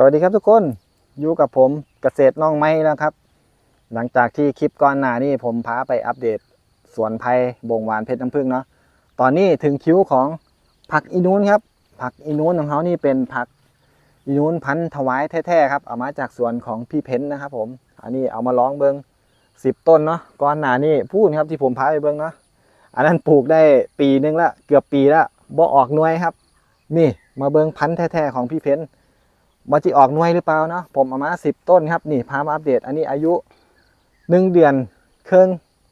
สวัสดีครับทุกคนอยู่กับผมเกษตรน้องไม้แล้วครับ หลังจากที่คลิปก่อนหน้านี้ผมพาไปอัปเดตสวนไผ่บงหวานเพชรน้ำผึ้งเนาะตอนนี้ถึงคิวของผักอีนูนครับ ผักอีนูนของเขานี่เป็นผักอีนูนพันธุ์ถวายแท้ๆครับเอามาจากสวนของพี่เพ้นนะครับ ผม อันนี้เอามาลองเบิงสิบต้นเนาะก่อนหน้านี้พูดครับที่ผมพาไปเบิงเนาะอันนั้นปลูกได้ปีนึงละเกือบปีละบ่ออกหน่วยครับ นี่มาเบิงพันธุ์แท้ๆของพี่เพ้น ว่าจะออกหน่วยหรือเปล่าเนาะผมเอามาสิบต้นครับนี่พามาอัปเดต อันนี้อายุหนึ่งเดือนครึ่ง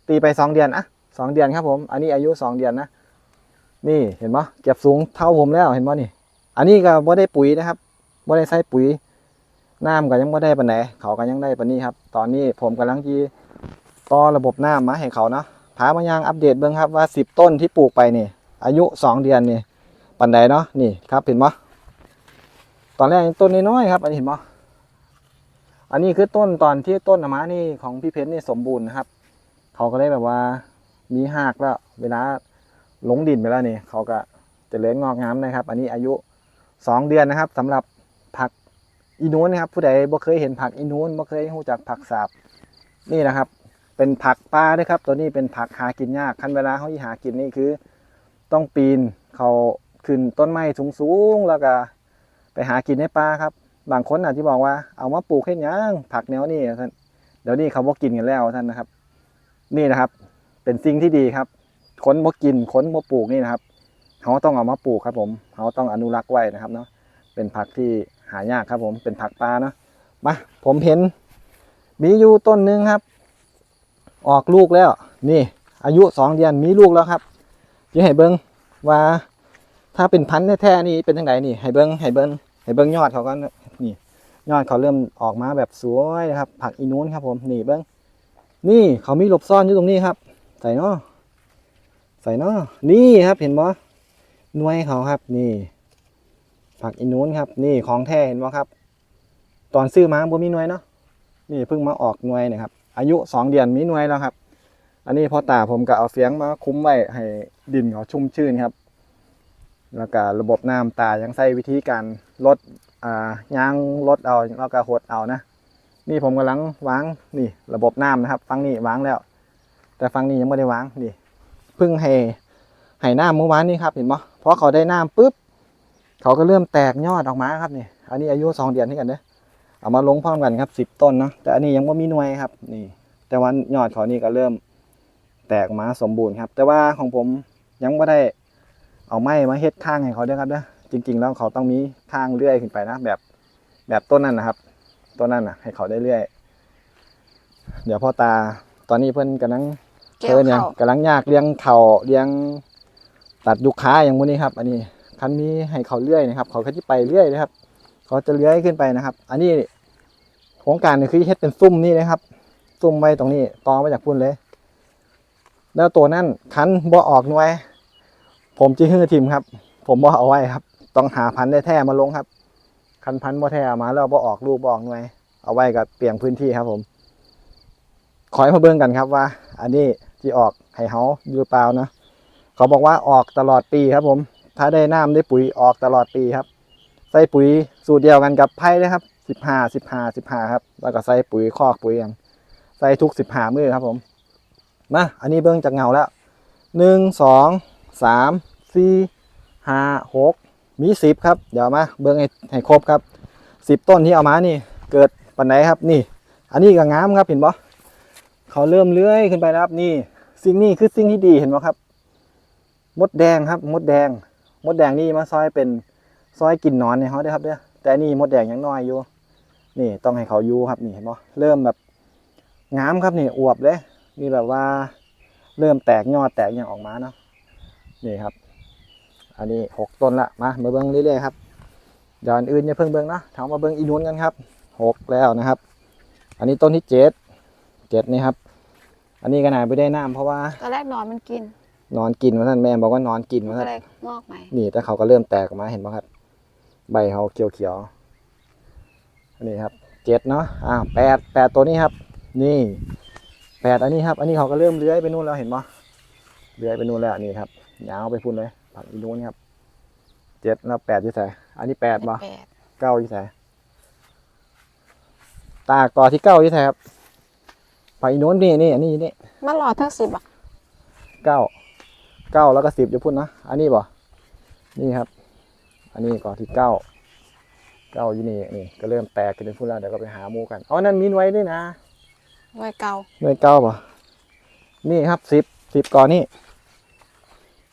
ตีไปสองเดือนอะสองเดือนครับผม อันนี้อายุสองเดือนนะนี่เห็นปะเก็บสูงเท่าผมแล้วเห็นปะนี่ อันนี้ก็บ่ได้ปุ๋ยนะครับบ่ได้ใส่ปุ๋ยน้ำก็ยังบ่ได้ปานไหนเขาก็ยังได้ปานนี้ครับ ตอนนี้ผมกำลังที่ต่อระบบน้ำมาให้เขาเนาะพามายังอัปเดตเบิ่งครับว่าสิบต้นที่ปลูกไปนี่อายุสองเดือนนี่ปันใดเนาะนี่ครับเห็นปะ ตอนแรกต้นน้อยๆครับ อันนี้เห็นไหมอันนี้คือต้นตอนที่ต้นอะมานี่ของพี่เพชรนี่สมบูรณ์นะครับ เขาก็ได้แบบว่ามีหากแล้ว เวลาหลงดินไปแล้วนี่เขาก็จะเลี้ยงงอกงามนะครับ อันนี้อายุสองเดือนนะครับสำหรับผักอีนูนนะครับ ผู้ใดบ่เคยเห็นผักอีนูนบ่เคยรู้จักผักสาบนี่นะครับ เป็นผักป่าด้วยครับ ตัวนี้เป็นผักหากินยากขั้นเวลาเขาหากินนี่คือ ต้องปีนเขาขึ้นต้นไม้สูงๆแล้วก็ ไปหากินในป่าครับ บางคนอาจจะบอกว่าเอามาปลูกให้หยังผักแนวนี้ท่านเดี๋ยวนี้เขาบอกกินกันแล้วท่านนะครับ นี่นะครับ เป็นสิ่งที่ดีครับค้นบ่กินค้นบ่ปลูกนี่นะครับเขาต้องเอามาปลูกครับ ผมเขาต้องอนุรักษ์ไว้นะครับเนาะเป็นผักที่หายากครับ ผมเป็นผักป่าเนาะมาผมเห็นมีอยู่ต้นหนึงครับ ออกลูกแล้ว นี่ อายุสองเดือนมีลูกแล้วครับจะให้เบิ้งว่าถ้าเป็นพันธุ์แท้ๆนี่เป็นยังไงนี่ให้เบิ้งให้เบิ้ง ให้เบิ้งยอดเขาก็นี่ ยอดเขาเริ่มออกมาแบบสวยนะครับ ผักอีนูนครับ ผมนี่เบิ้งนี่เขามีหลบซ่อนอยู่ตรงนี้ครับ ใส่เนาะใส่เนาะนี่ครับเห็นบ่หน่วยเขาครับ นี่ ผักอีนูนครับ นี่ของแท้เห็นบ่ครับ ตอนซื้อมาบ่มีหน่วยเนาะนี่เพิ่งมาออกหน่วยนะครับ อายุสองเดือนมีหน่วยแล้วครับ อันนี้พ่อตาผมก็เอาเฟียงมาคุ้มไว้ให้ดินเขาชุ่มชื้นครับ แล้วก็ระบบน้ำตายังใส่วิธีการลดอ่ายางลดเอาแล้วก็หดเอานะนี่ผมกำลังวางนี่ระบบน้ำนะครับ ฟังนี่วางแล้ว แต่ฟังนี้ยังไม่ได้วางนี่เพิ่งให้ให้น้ำเมื่อวานนี้ครับเห็นไหมพอเขาได้น้ำปุ๊บเขาก็เริ่มแตกยอดออกมาครับนี่อันนี้อายุสองเดือนที่กันเด้อเอามาลงพร้อมกันครับสิบต้นนะแต่อันนี้ยังไม่มีหน่วยครับ นี่ แต่ว่ายอดเขานี่ก็เริ่มแตกมาสมบูรณ์ครับ แต่ว่าของผมยังไม่ได้ เอาไม้มาเฮ็ดข้างให้เขาด้วยครับนะจริง ๆ แล้วเขาต้องมีข้างเลื่อยขึ้นไปนะ แบบแบบต้นนั้นนะครับต้นนั้นนะให้เขาได้เลื่อย เดี๋ยวพ่อตาตอนนี้เพิ่นกำลังเกี่ยเพิ่วนเนี่ยเขากำลังยากเลี้ยงเข่าเลี้ยงตัดลูกค้าอย่างพวกนี้ครับ อันนี้คันนี้ให้เขาเลื่อยนะครับ เขาก็จะไปเลื่อยนะครับ เขาจะเลื้อยขึ้นไปนะครับ อันนี้โครงการนี่คือเฮ็ดเป็นซุ้มนี่นะครับซุ้มไว้ตรงนี้ตอมาจากพุ่นเลย แล้วตัวนั้นคันบ่ออกหน่วย ผมจะฮื้อทีมครับ ผมบ่เอาไว้ครับ ต้องหาพันธุ์ได้แท้มาลงครับ คันพันธุ์บ่แท้เอามาแล้วบ่ออกลูกบ่ออกหน่วย เอาไว้กับเปลี่ยนพื้นที่ครับ ผม ขอให้มาเบิ่งกันครับว่า อันนี้ที่ออกให้เฮาอยู่เปล่านะเขาบอกว่าออกตลอดปีครับ ผม ถ้าได้น้ำได้ปุ๋ยออกตลอดปีครับใส่ปุ๋ยสูตรเดียวกันกับไผ่เลยครับสิบห้าสิบห้าสิบห้าครับ แล้วก็ใส่ปุ๋ยคอกปุ๋ยกันใส่ทุกสิบห้ามือครับ ผมมาอันนี้เบิ่งจากเงาแล้วหนึ่งสอง สามสี่ห้าหกมีสิบครับ เดี๋ยวมาเบิ่งให้ให้ครบครับสิบต้นที่เอามานี่ เกิดปันไหนครับนี่ อันนี้ก็งามครับเห็นปะเขาเริ่มเลื้อยขึ้นไปครับนี่ สิ่งนี้คือสิ่งที่ดีเห็นปะครับ มดแดงครับ มดแดง มดแดงนี่มาซอยเป็นซอยกินนอนในเขาได้ครับเด้อแต่นี่มดแดงยังน้อยอยู่นี่ต้องให้เขาอยู่ครับนี่เห็นปะเริ่มแบบงามครับนี่อวบเลยมีแบบว่าเริ่มแตกยอดแตกอย่างออกมาเนาะ นี่ครับ อันนี้หกต้นละมามาเบิ้งเรื่อยๆครับเดี๋ยวอันอื่นอย่าเพิ่งเบิ้งนะถามมาเบิ้งอีนุนกันครับหกแล้วนะครับ อันนี้ต้นที่เจ็ดเจ็ดนี่ครับ อันนี้ก็น่าไปได้น้ำเพราะว่าตอนแรกนอนมันกิน นอนกินมาท่านแม่บอกว่านอนกินมันมาก็ท่านเลยงอกใหม่นี่แต่เขาก็เริ่มแตกออกมาเห็นไหมครับ ใบเขาเขียวๆอันนี้ครับเจ็ดเนาะอ่าแปดแปดตัวนี้ครับ นี่แปดอันนี้ครับ อันนี้เขาก็เริ่มเลื้อยไปนู่นแล้วเห็นปะ เลื้อยไปนู่นแล้วนี่ครับยาวไปพุ่นเลยผักอีนู้นครับเจ็ดแล้วแปดที่ไหนอันนี้แปดบ่แปดเก้าที่ไหนตากอที่เก้าที่ไทยครับไปโน้นนี่นี่อันนี้นี่มารอทั้งสิบอะเก้าเก้าแล้วก็สิบอยู่พุ่นนะอันนี้บ่นี่ครับ อันนี้กอที่เก้าเก้าอยู่นี่นี่ก็เริ่มแตกกันเป็นพุ่นแล้วเดี๋ยวก็ไปหาหมูกันอ๋อนั่นมีนไว้ด้วยนะไว้เก่าหน่วยเก้าป่ะนี่ครับสิบสิบกอนี่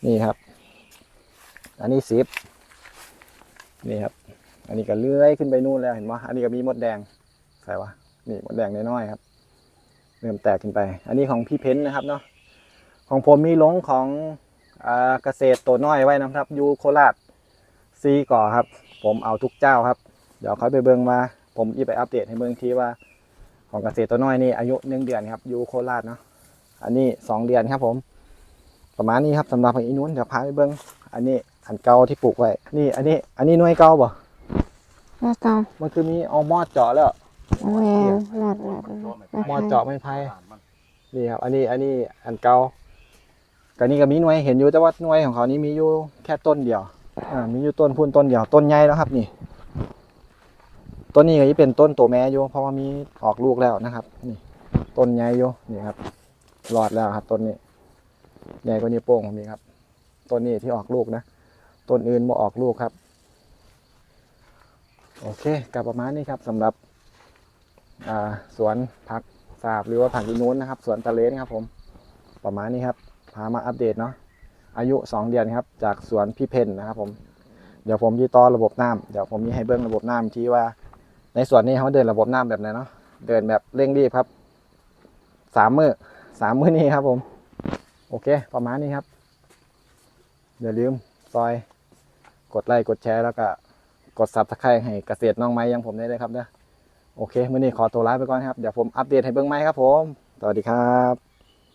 นี่ครับ อันนี้สิบนี่ครับ อันนี้ก็เลื้อยขึ้นไปนู่นแล้วเห็นไหมอันนี้ก็มีมดแดงใส่วะนี่มดแดงน้อยๆครับเริ่มแตกขึ้นไป อันนี้ของพี่เพ้นนะครับเนาะของผมมีลงของอเกษตรตัวน้อยไว้นะครับอยู่โคราชซีก่อครับ ผมเอาทุกเจ้าครับ เดี๋ยวค่อยไปเบิ่งมาผมอีไปอัปเดตให้เบิ่งทีว่า ของเกษตรตัวน้อยนี่อายุหนึ่งเดือนครับอยู่โคราชเนาะอันนี้สองเดือนครับผม ประมาณนี้ครับสำหรับของอีนู้นเดี๋ยวพาไปเบิ้งอันนี้อันเก่าที่ปลูกไว้ นี่ อันนี้ อันนี้หน่วยเก่าบ่ไว้เก่ามันคือมีเอามอดเจาะแล้วแมนหลอดหลอดมอดเจาะไม่ไผ่นี่ครับ อันนี้ อันนี้อันเก่าก็นี่ก็มีหน่วยเห็นอยู่แต่ว่าหน่วยของเขานี่มีอยู่แค่ต้นเดียว อ่า มีอยู่ต้นพุ่นต้นเดียว ต้นใหญ่แล้วครับ นี่ ต้นนี้ก็จะเป็นต้นตัวแม่อยู่เพราะว่ามีออกลูกแล้วนะครับ นี่ ต้นใหญ่อยู่นี่ครับรอดแล้วครับ ต้นนี้ ใหญ่กว่านี้วโป้งผมมีครับ ต้นนี้ที่ออกลูกนะ ต้นอื่นบ่ออกลูกครับ โอเคกับประมาณนี้ครับสำหรับสวนผักสาบหรือว่าผักอีนู้นนะครับ สวนตะเลนครับผม ประมาณนี้ครับ พามาอัปเดตเนาะ อายุ 2 เดือนครับ จากสวนพี่เพนนะครับผม เดี๋ยวผมยี่ต่อระบบน้ำเดี๋ยวผมมีให้เบิ้งระบบน้ำที่ว่า ในสวนนี้เขาเดินระบบน้ำแบบไหนเนาะ เดินแบบเร่งรีบครับ สามมือสามมือนี้ครับผม โอเค ประมาณนี้ครับ อย่าลืมซอย กดไลค์กดแชร์แล้วก็กดซับสไครต์ให้เกษตรน้องไม้ยังผมได้เลยครับเนะโอเค มื่อนี้ขอตัวลาไปก่อนครับ เดี๋ยวผมอัปเดตให้เบิ้งไม้ครับผม สวัสดีครับ